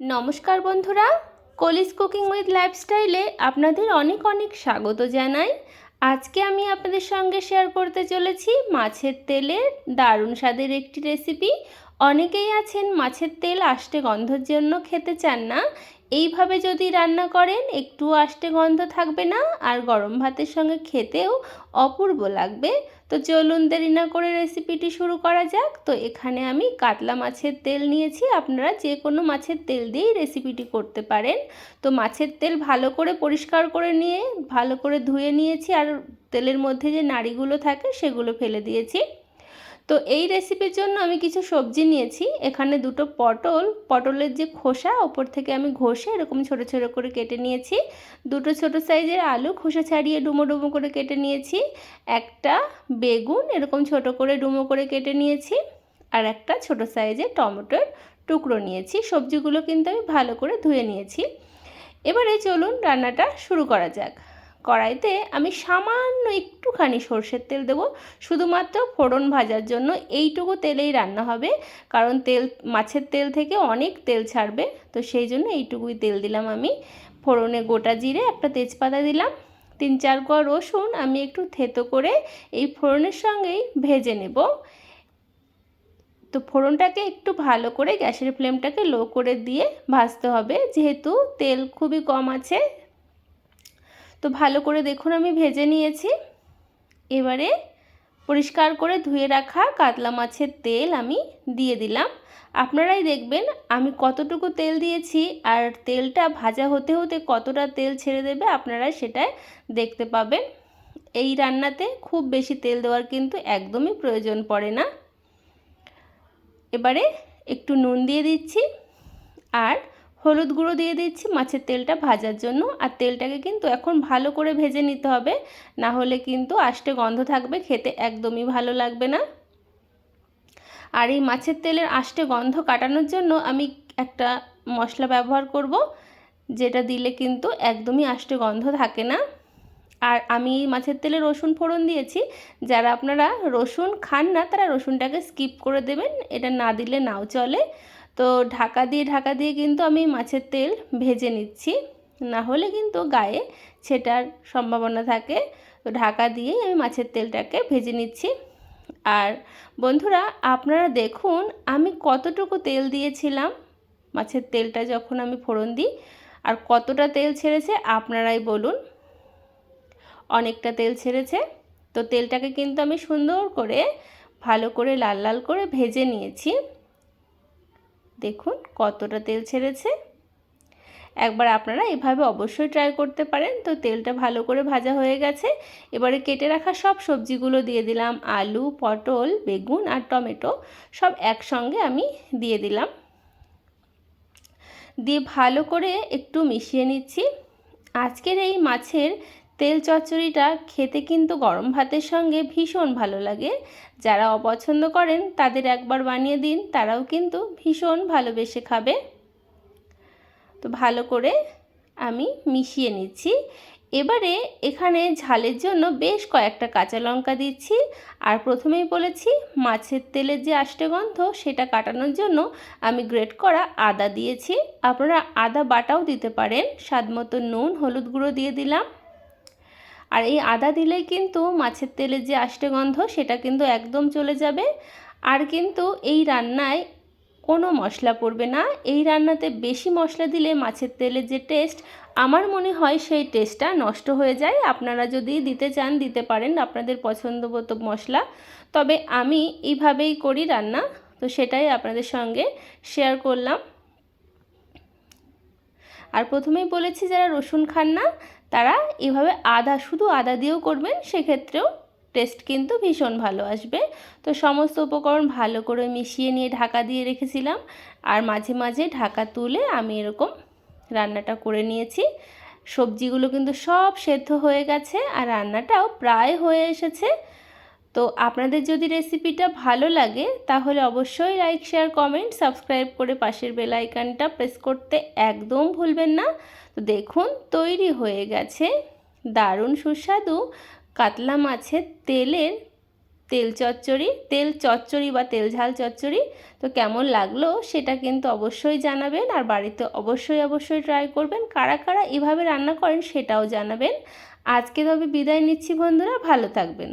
নমস্কার বন্ধুরা, কলিস cooking with লাইফস্টাইলে আপনাদের অনেক অনেক স্বাগত জানাই। আজকে আমি আপনাদের সঙ্গে শেয়ার করতে চলেছি মাছের তেলের দারুণ স্বাদের একটি রেসিপি। অনেকেই আছেন মাছের তেল আষ্টে গন্ধর জন্য খেতে চান না। এইভাবে যদি রান্না করেন একটু আষ্টে গন্ধ থাকবে না আর গরম ভাতের সঙ্গে খেতেও অপূর্ব লাগবে। তো চলুন দেরি না করে রেসিপিটি শুরু করা যাক। তো এখানে আমি কাতলা মাছের তেল নিয়েছি। আপনারা যে কোনো মাছের তেল দিয়েই রেসিপিটি করতে পারেন। তো মাছের তেল ভালো করে পরিষ্কার করে নিয়ে, ভালো করে ধুয়ে নিয়েছি আর তেলের মধ্যে যে নাড়িগুলো থাকে, সেগুলো ফেলে দিয়েছি। তো এই রেসিপির জন্য আমি কিছু সবজি নিয়েছি। এখানে দুটো পটল, পটলের যে খোসা, ওপর থেকে আমি ঘষে এরকম ছোট ছোট করে কেটে নিয়েছি। দুটো ছোট সাইজের আলু, খোসা ছাড়িয়ে ডুমো ডুমো করে কেটে নিয়েছি। একটা বেগুন, এরকম ছোট করে ডুমো করে কেটে নিয়েছি। আর একটা ছোট সাইজের টমেটোর টুকরো নিয়েছি। সবজিগুলো কিন্তু আমি ভালো করে ধুয়ে নিয়েছি। এবারে চলুন রান্নাটা শুরু করা যাক। কড়াইতে আমি সামান্য একটুখানি সর্ষের তেল দেবো। শুধুমাত্র ফোড়ন ভাজার জন্য এইটুকু তেলেই রান্না হবে। কারণ তেল, মাছের তেল থেকে অনেক তেল ছাড়বে। তো সেই জন্য এইটুকুই তেল দিলাম আমি। ফোড়নে গোটা জিরে একটা তেজপাতা দিলাম। তিন চার কোয়া রসুন আমি একটু থেতো করে এই ফোড়নের সঙ্গেই ভেজে নেব। তো ফোড়নটাকে একটু ভালো করে গ্যাসের ফ্লেমটাকে লো করে দিয়ে ভাজতে হবে। যেহেতু তেল খুবই কম আছে তো ভালো করে দেখুন, আমি ভেজে নিয়েছি। এবারে পরিষ্কার করে ধুয়ে রাখা কাতলা মাছের তেল আমি দিয়ে দিলাম। আপনারাই দেখবেন আমি কতটুকু তেল দিয়েছি আর তেলটা ভাজা হতে হতে কতটা তেল ছেড়ে দেবে আপনারা সেটাই দেখতে পাবেন। এই রান্নাতে খুব বেশি তেল দেওয়ার কিন্তু একদমই প্রয়োজন পড়ে না। এবারে একটু নুন দিয়ে দিচ্ছি। আর হলুদ গুঁড়ো দিয়ে দিচ্ছি মাছের তেলটা ভাজার জন্য। আর তেলটাকে কিন্তু এখন ভালো করে ভেজে নিতে হবে। না হলে কিন্তু আষ্টে গন্ধ থাকবে, খেতে একদমই ভালো লাগবে না। আর এই মাছের তেলের আষ্টে গন্ধ কাটানোর জন্য আমি একটা মশলা ব্যবহার করব, যেটা দিলে কিন্তু একদমই আষ্টে গন্ধ থাকে না। আর আমি এই মাছের তেলে রসুন ফোড়ন দিয়েছি। যারা আপনারা রসুন খান না, তারা রসুনটাকে স্কিপ করে দেবেন। এটা না দিলে নাও চলে। তো ঢাকা দিয়ে ঢাকা দিয়ে কিন্তু আমি মাছের তেল ভেজে নিচ্ছি। না হলে কিন্তু গায়ে ছেটার সম্ভাবনা থাকে। তো ঢাকা দিয়েই আমি মাছের তেলটাকে ভেজে নিচ্ছি। আর বন্ধুরা, আপনারা দেখুন, আমি কতটুকু তেল দিয়েছিলাম মাছের তেলটা যখন আমি ফোড়ন দিই। আর কতটা তেল ছেড়েছে আপনারাই বলুন। অনেকটা তেল ছেড়েছে। তো তেলটাকে কিন্তু আমি সুন্দর করে, ভালো করে লাল লাল করে ভেজে নিয়েছি। দেখুন কতটা তেল ছেড়েছে। একবার আপনারা এভাবে অবশ্যই ট্রাই করতে পারেন। তো তেলটা ভালো করে ভাজা হয়ে গেছে। এবারে কেটে রাখা সব সবজিগুলো দিয়ে দিলাম। আলু, পটল, বেগুন আর টমেটো সব একসঙ্গে আমি দিয়ে দিলাম। দিয়ে ভালো করে একটু মিশিয়ে নিচ্ছি। আজকের এই মাছের তেল চচ্চড়িটা খেতে কিন্তু গরম ভাতের সঙ্গে ভীষণ ভালো লাগে। যারা অপছন্দ করেন, তাদের একবার বানিয়ে দিন, তারাও কিন্তু ভীষণ ভালোবেসে খাবে। তো ভালো করে আমি মিশিয়ে নিচ্ছি। এবারে এখানে ঝালের জন্য বেশ কয়েকটা কাঁচা লঙ্কা দিচ্ছি। আর প্রথমেই বলেছি, মাছের তেলের যে আষ্টে গন্ধ, সেটা কাটানোর জন্য আমি গ্রেট করা আদা দিয়েছি। আপনারা আদা বাটাও দিতে পারেন। স্বাদ মতো নুন, হলুদ গুঁড়ো দিয়ে দিলাম। আর এই আদা দিলেই কিন্তু মাছের তেলের যে আষ্টে গন্ধ, সেটা কিন্তু একদম চলে যাবে। আর কিন্তু এই রান্নায় কোনো মশলা পড়বে না। এই রান্নাতে বেশি মশলা দিলে মাছের তেলের যে টেস্ট, আমার মনে হয় সেই টেস্টটা নষ্ট হয়ে যায়। আপনারা যদি দিতে চান, দিতে পারেন আপনাদের পছন্দ মতো মশলা। তবে আমি এইভাবেই করি রান্না। তো সেটাই আপনাদের সঙ্গে শেয়ার করলাম। আর প্রথমেই বলেছি, যারা রসুন খান না তারা এভাবে আদা, শুধু আদা দিয়েও করবেন, সেক্ষেত্রেও টেস্ট কিন্তু ভীষণ ভালো আসবে। তো সমস্ত উপকরণ ভালো করে মিশিয়ে নিয়ে ঢাকা দিয়ে রেখেছিলাম। আর মাঝে মাঝে ঢাকা তুলে আমি এরকম রান্নাটা করে নিয়েছি। সবজিগুলো কিন্তু সব সেদ্ধ হয়ে গেছে, আর রান্নাটাও প্রায় হয়ে এসেছে। তো আপনাদের যদি রেসিপিটা ভালো লাগে, তাহলে অবশ্যই লাইক শেয়ার কমেন্ট সাবস্ক্রাইব করে পাশের বেল আইকনটা প্রেস করতে একদম ভুলবেন না। তো দেখুন, তৈরি হয়ে গেছে দারুণ সুস্বাদু কাতলা মাছের তেলের তেল চচ্চড়ি তেল চচ্চড়ি বা তেল ঝাল চচ্চড়ি। তো কেমন লাগল সেটা কিন্তু অবশ্যই জানাবেন আর বাড়িতে অবশ্যই অবশ্যই ট্রাই করবেন। কারা কারা এভাবে রান্না করেন সেটাও জানাবেন। আজকে তবে বিদায় নিচ্ছি বন্ধুরা, ভালো থাকবেন।